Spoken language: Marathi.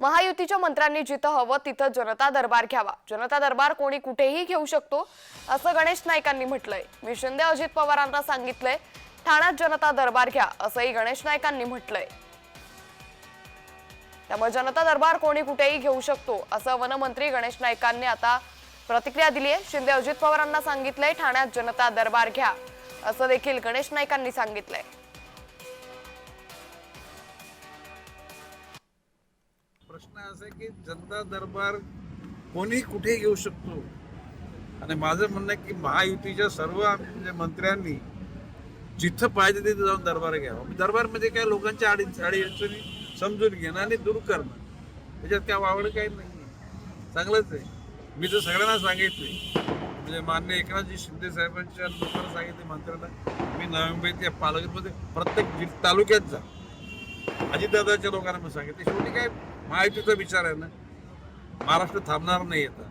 महायुतीच्या मंत्र्यांनी जिथं हवं तिथं जनता दरबार घ्यावा. जनता दरबार कोणी कुठेही घेऊ शकतो असं गणेश नाईकांनी म्हटलंय. मी शिंदे अजित पवारांना सांगितलंय ठाण्यात जनता दरबार घ्या असंही गणेश नाईकांनी म्हटलंय. त्यामुळे जनता दरबार कोणी कुठेही घेऊ शकतो असं वनमंत्री गणेश नाईकांनी आता प्रतिक्रिया दिली आहे शिंदे अजित पवारांना सांगितलंय ठाण्यात जनता दरबार घ्या असं देखील गणेश नाईकांनी सांगितलंय. प्रश्न असा आहे की जनता दरबार कोणी कुठे घेऊ शकतो? आणि माझं म्हणणं आहे की महायुतीच्या सर्व म्हणजे मंत्र्यांनी जिथं पाहिजे तिथे जाऊन दरबार घ्यावा. म्हणजे काय लोकांच्या आडी अडीअडचणी समजून घेणं आणि दूर करणं. त्याच्यात काय वावड काही नाही चांगलंच आहे. मी तर सगळ्यांना सांगितले म्हणजे मान्य एकनाथजी शिंदे साहेबांच्या लोकांना सांगितले मंत्र्यांना मी नवी मुंबईत या पालघरमध्ये प्रत्येक तालुक्यात जा. अजितदादाच्या लोकांना मी सांगितले शेवटी काय महायुतीचा विचार आहे ना महाराष्ट्र थांबणार नाही आता.